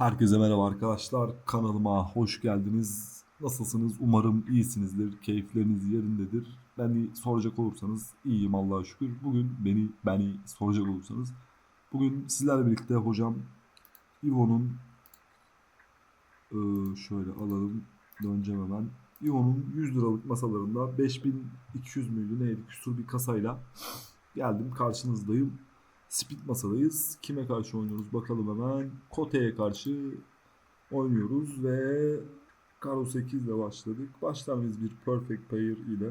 Herkese merhaba arkadaşlar. Kanalıma hoş geldiniz. Nasılsınız? Umarım iyisinizdir. Keyifleriniz yerindedir. Beni soracak olursanız iyiyim Allah'a şükür. Bugün beni beni soracak olursanız bugün sizlerle birlikte hocam Ivo'nun eee, şöyle alalım döneceğim hemen. Ivo'nun 100 liralık masalarında 5200 müydü neydi küsur bir kasayla geldim karşınızdayım. Speed masadayız. Kime karşı oynuyoruz bakalım hemen. Kote'ye karşı oynuyoruz ve Karo 8 ile başladık. Mıyız bir Perfect Pair ile?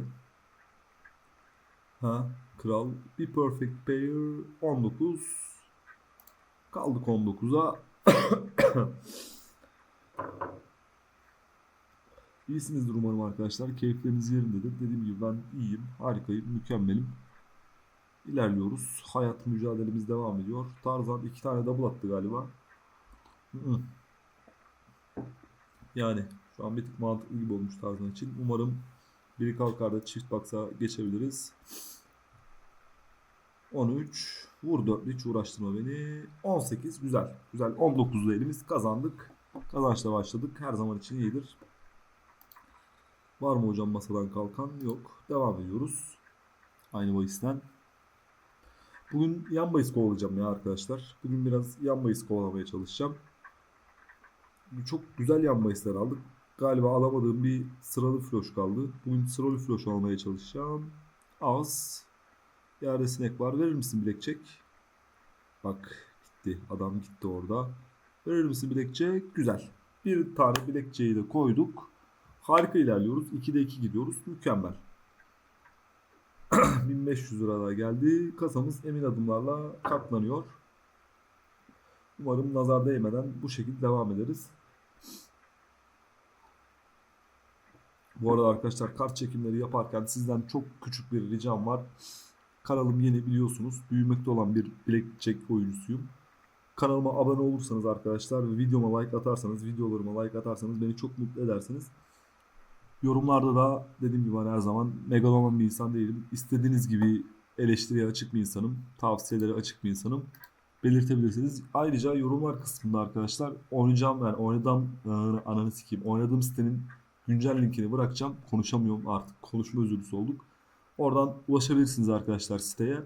Ha, kral. Bir Perfect Pair 19. Kaldık 19'a. İyisinizdir umarım arkadaşlar. Keyifleriniz yerindedir. Dediğim gibi ben iyiyim, harikayım, mükemmelim. İlerliyoruz. Hayat mücadelemiz devam ediyor. Tarzan iki tane double attı galiba. Yani şu an bir tık mantıklı gibi olmuş Tarzan için. Umarım biri kalkar da çift baksa geçebiliriz. 13. Vur 4 hiç uğraştırma beni. 18 güzel. Güzel. 19'da elimiz kazandık. Kazançla başladık. Her zaman için iyidir. Var mı hocam masadan kalkan? Yok. Devam ediyoruz. Aynı bahisten. Bugün yan bahis kovalayacağım ya arkadaşlar. Bugün biraz yan bahis kovalamaya çalışacağım. Çok güzel yan bahisler aldık. Galiba alamadığım bir sıralı floş kaldı. Bugün sıralı floş almaya çalışacağım. Az. Yerde sinek var. Verir misin bilekçek? Bak gitti. Adam gitti orada. Verir misin bilekçek? Güzel. Bir tane bilekçeyi de koyduk. Harika ilerliyoruz. 2'de 2 gidiyoruz. Mükemmel. 1500 lira daha geldi. Kasamız emin adımlarla katlanıyor. Umarım nazar değmeden bu şekilde devam ederiz. Bu arada arkadaşlar kart çekimleri yaparken sizden çok küçük bir ricam var. Kanalım yeni biliyorsunuz. Büyümekte olan bir bilekçek oyuncusuyum. Kanalıma abone olursanız arkadaşlar videoma like atarsanız, videolarıma like atarsanız beni çok mutlu edersiniz. Yorumlarda da dediğim gibi ben her zaman megaloman bir insan değilim. İstediğiniz gibi eleştiriye açık bir insanım. Tavsiyelere açık bir insanım. Belirtebilirsiniz. Ayrıca yorumlar kısmında arkadaşlar oynayacağım yani oynadığım e, ananı sikeyim. Oynadığım sitenin güncel linkini bırakacağım. Konuşamıyorum artık. Konuşma özürlüsü olduk. Oradan ulaşabilirsiniz arkadaşlar siteye.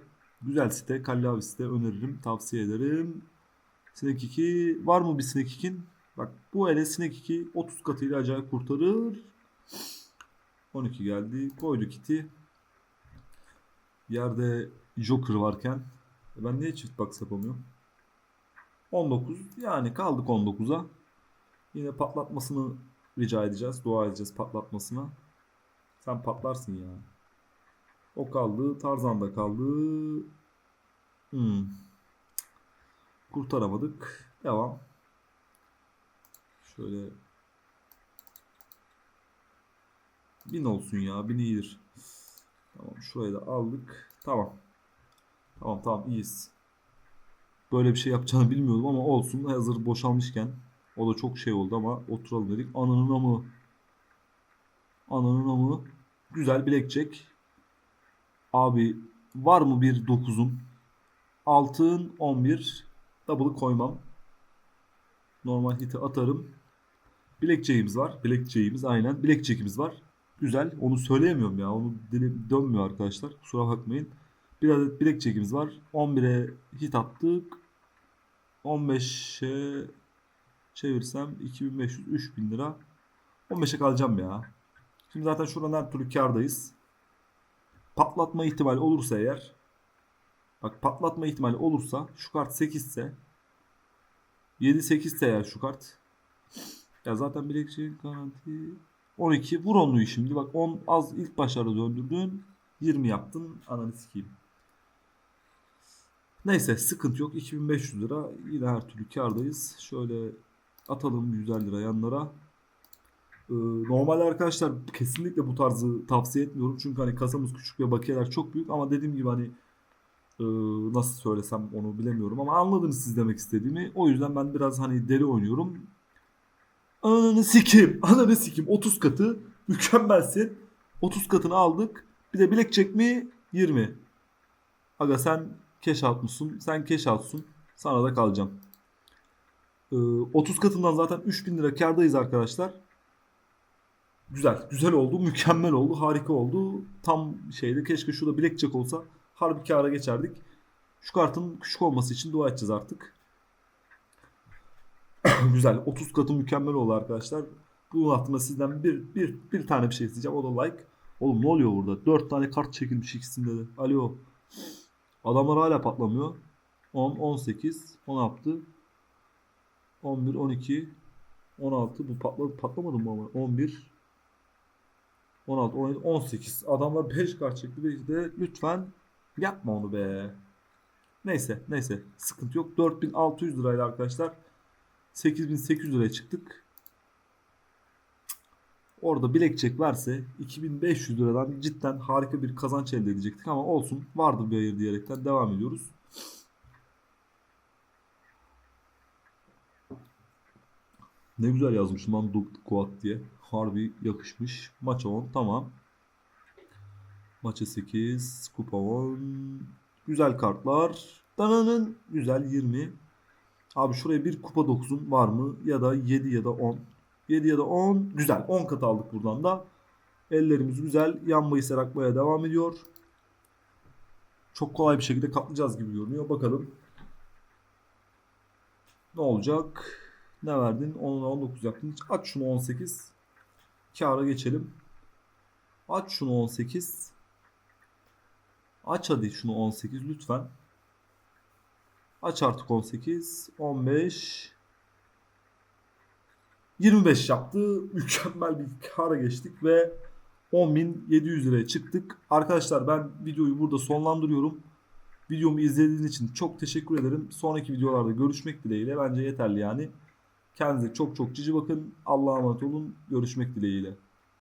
Güzel site. Kallavi site öneririm. Tavsiye ederim. Sinek 2 var mı bir Sinek 2'nin? Bak bu ele Sinek 2 30 katıyla acayip kurtarır. 12 geldi. Koydu kiti. Yerde Joker varken e ben niye çift box yapamıyorum? 19 yani kaldık 19'a. Yine patlatmasını rica edeceğiz. Dua edeceğiz patlatmasına. Sen patlarsın ya. O kaldı. Tarzan da kaldı. Hmm. Kurtaramadık. Devam. Şöyle Bin olsun ya. Bin iyidir. Tamam şurayı da aldık. Tamam. Tamam tamam iyiyiz. Böyle bir şey yapacağını bilmiyordum ama olsun. Hazır boşalmışken. O da çok şey oldu ama oturalım dedik. Ananın amı. Ananın amı. Güzel bilekçek. Abi var mı bir 9'un? Altın 11. Double'ı koymam. Normal hiti atarım. Bilekçeğimiz var. Bilekçeğimiz aynen. Bilekçekimiz var. Güzel. Onu söyleyemiyorum ya. Onu dilim dönmüyor arkadaşlar. Kusura bakmayın. Bir adet bilek çekimiz var. 11'e hit attık. 15'e çevirsem 2500 3000 lira. 15'e kalacağım ya. Şimdi zaten şuradan her türlü kardayız. Patlatma ihtimali olursa eğer Bak patlatma ihtimali olursa şu kart 8 ise 7 8 ise eğer şu kart ya zaten bilekçeğin garanti 12 vur onluyu şimdi. Bak 10 az ilk başlarda döndürdün. 20 yaptın. Ananı sikeyim. Neyse sıkıntı yok. 2500 lira. Yine her türlü kardayız. Şöyle atalım 150 lira yanlara. Ee, normalde arkadaşlar kesinlikle bu tarzı tavsiye etmiyorum. Çünkü hani kasamız küçük ve bakiyeler çok büyük. Ama dediğim gibi hani e, nasıl söylesem onu bilemiyorum. Ama anladınız siz demek istediğimi. O yüzden ben biraz hani deli oynuyorum. Ananı sikim. Ananı sikim. 30 katı. Mükemmelsin. 30 katını aldık. Bir de bilek çek mi? 20. Aga sen out musun? Sen cash out'sun. Sana da kalacağım. Ee, 30 katından zaten 3000 lira kârdayız arkadaşlar. Güzel. Güzel oldu. Mükemmel oldu. Harika oldu. Tam şeyde keşke şurada blackjack olsa harbi kâra geçerdik. Şu kartın küçük olması için dua edeceğiz artık. Güzel. 30 katı mükemmel oldu arkadaşlar. Bunun hakkında sizden bir, bir, bir tane bir şey isteyeceğim. O da like. Oğlum ne oluyor burada? 4 tane kart çekilmiş ikisinde de. Alo. Adamlar hala patlamıyor. 10, 18. 10 yaptı. 11, 12, 16. Bu patladı, patlamadı mı ama? 11, 16, 17, 18. Adamlar 5 kart çekti. De lütfen yapma onu be. Neyse neyse sıkıntı yok. 4600 lirayla arkadaşlar 8800 liraya çıktık. Orada blackjack verse 2500 liradan cidden harika bir kazanç elde edecektik ama olsun vardır bir hayır diyerekten devam ediyoruz. Ne güzel yazmışım lan Duk Kuat diye. Harbi yakışmış. Maça 10 tamam. Maça 8. Kupa 10. Güzel kartlar. Dananın güzel 20. Abi şuraya bir kupa 9'un var mı? Ya da 7 ya da 10. 7 ya da 10. Güzel. 10 kat aldık buradan da. Ellerimiz güzel. Yanmayı serakmaya devam ediyor. Çok kolay bir şekilde katlayacağız gibi görünüyor. Bakalım. Ne olacak? Ne verdin? 10'a 19 yaptın. Aç şunu 18. Kâra geçelim. Aç şunu 18. Aç hadi şunu 18 lütfen. Aç artık 18. 15. 25 yaptı. Mükemmel bir kâra geçtik ve 10.700 liraya çıktık. Arkadaşlar ben videoyu burada sonlandırıyorum. Videomu izlediğiniz için çok teşekkür ederim. Sonraki videolarda görüşmek dileğiyle. Bence yeterli yani. Kendinize çok çok cici bakın. Allah'a emanet olun. Görüşmek dileğiyle.